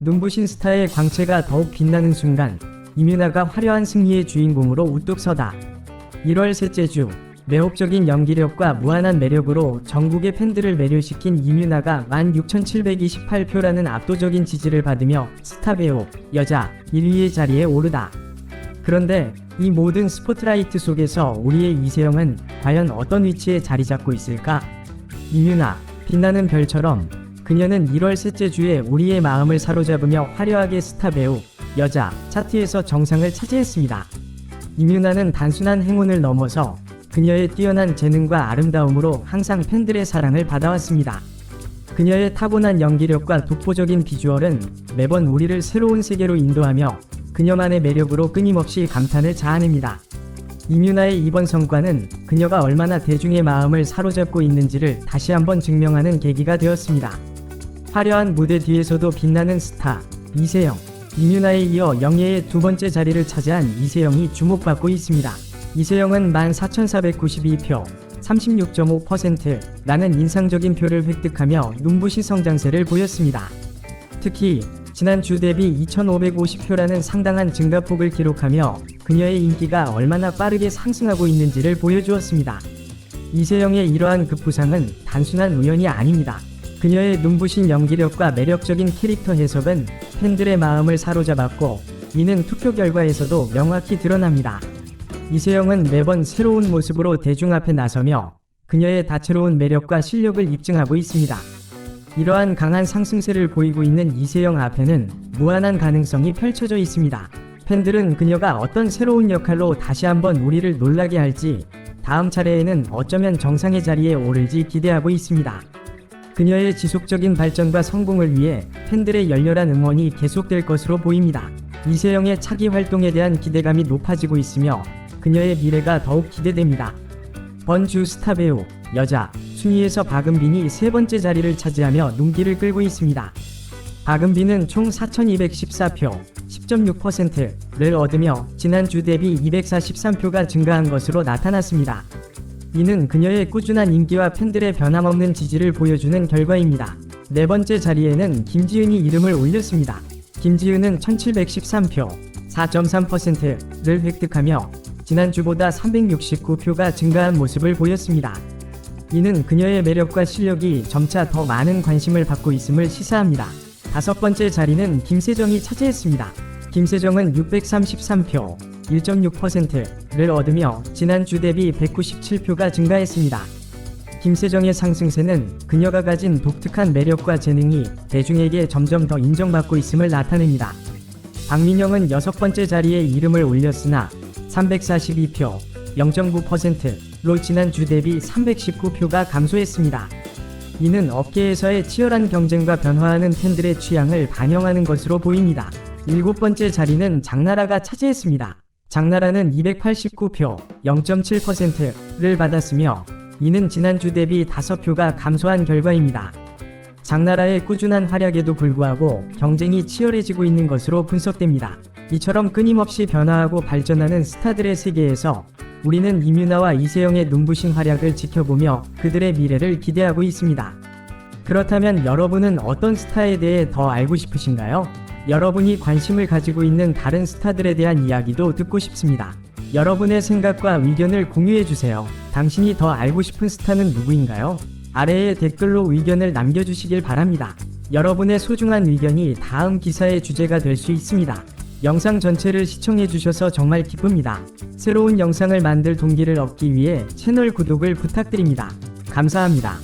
눈부신 스타의 광채가 더욱 빛나는 순간 이민아가 화려한 승리의 주인공으로 우뚝 서다. 1월 셋째 주 매혹적인 연기력과 무한한 매력으로 전국의 팬들을 매료시킨 이민아가 16,728표라는 압도적인 지지를 받으며 스타 배우 여자 1위의 자리에 오르다. 그런데 이 모든 스포트라이트 속에서 우리의 이세영은 과연 어떤 위치에 자리 잡고 있을까? 이민아 빛나는 별처럼 그녀는 1월 셋째 주에 우리의 마음을 사로잡으며 화려하게 스타 배우 여자 차트에서 정상을 차지했습니다. 이민아는 단순한 행운을 넘어서 그녀의 뛰어난 재능과 아름다움으로 항상 팬들의 사랑을 받아왔습니다. 그녀의 타고난 연기력과 독보적인 비주얼은 매번 우리를 새로운 세계로 인도하며 그녀만의 매력으로 끊임없이 감탄을 자아냅니다. 이민아의 이번 성과는 그녀가 얼마나 대중의 마음을 사로잡고 있는지를 다시 한번 증명하는 계기가 되었습니다. 화려한 무대 뒤에서도 빛나는 스타 이세영 이민아에 이어 영예의 두 번째 자리를 차지한 이세영이 주목받고 있습니다. 이세영은 14,492표 36.5%라는 인상적인 표를 획득하며 눈부신 성장세를 보였습니다. 특히 지난주 대비 2,550표라는 상당한 증가폭을 기록하며 그녀의 인기가 얼마나 빠르게 상승하고 있는지를 보여주었습니다. 이세영의 이러한 급부상은 단순한 우연이 아닙니다. 그녀의 눈부신 연기력과 매력적인 캐릭터 해석은 팬들의 마음을 사로잡았고 이는 투표 결과에서도 명확히 드러납니다. 이세영은 매번 새로운 모습으로 대중 앞에 나서며 그녀의 다채로운 매력과 실력을 입증하고 있습니다. 이러한 강한 상승세를 보이고 있는 이세영 앞에는 무한한 가능성이 펼쳐져 있습니다. 팬들은 그녀가 어떤 새로운 역할로 다시 한번 우리를 놀라게 할지 다음 차례에는 어쩌면 정상의 자리에 오를지 기대하고 있습니다. 그녀의 지속적인 발전과 성공을 위해 팬들의 열렬한 응원이 계속될 것으로 보입니다. 이세영의 차기 활동에 대한 기대감이 높아지고 있으며 그녀의 미래가 더욱 기대됩니다. 번주 스타 배우 여자 순위에서 박은빈이 세 번째 자리를 차지하며 눈길을 끌고 있습니다. 박은빈은 총 4,214표 10.6%를 얻으며 지난주 대비 243표가 증가한 것으로 나타났습니다. 이는 그녀의 꾸준한 인기와 팬들의 변함없는 지지를 보여주는 결과입니다. 네 번째 자리에는 김지은이 이름을 올렸습니다. 김지은은 1713표, 4.3%를 획득하며 지난주보다 369표가 증가한 모습을 보였습니다. 이는 그녀의 매력과 실력이 점차 더 많은 관심을 받고 있음을 시사합니다. 다섯 번째 자리는 김세정이 차지했습니다. 김세정은 633표, 1.6%를 얻으며 지난주 대비 197표가 증가했습니다. 김세정의 상승세는 그녀가 가진 독특한 매력과 재능이 대중에게 점점 더 인정받고 있음을 나타냅니다. 박민영은 여섯 번째 자리에 이름을 올렸으나 342표, 0.9%로 지난주 대비 319표가 감소했습니다. 이는 업계에서의 치열한 경쟁과 변화하는 팬들의 취향을 반영하는 것으로 보입니다. 일곱 번째 자리는 장나라가 차지했습니다. 장나라는 289표, 0.7%를 받았으며 이는 지난주 대비 5표가 감소한 결과입니다. 장나라의 꾸준한 활약에도 불구하고 경쟁이 치열해지고 있는 것으로 분석됩니다. 이처럼 끊임없이 변화하고 발전하는 스타들의 세계에서 우리는 이뮤나와 이세영의 눈부신 활약을 지켜보며 그들의 미래를 기대하고 있습니다. 그렇다면 여러분은 어떤 스타에 대해 더 알고 싶으신가요? 여러분이 관심을 가지고 있는 다른 스타들에 대한 이야기도 듣고 싶습니다. 여러분의 생각과 의견을 공유해주세요. 당신이 더 알고 싶은 스타는 누구인가요? 아래에 댓글로 의견을 남겨주시길 바랍니다. 여러분의 소중한 의견이 다음 기사의 주제가 될 수 있습니다. 영상 전체를 시청해주셔서 정말 기쁩니다. 새로운 영상을 만들 동기를 얻기 위해 채널 구독을 부탁드립니다. 감사합니다.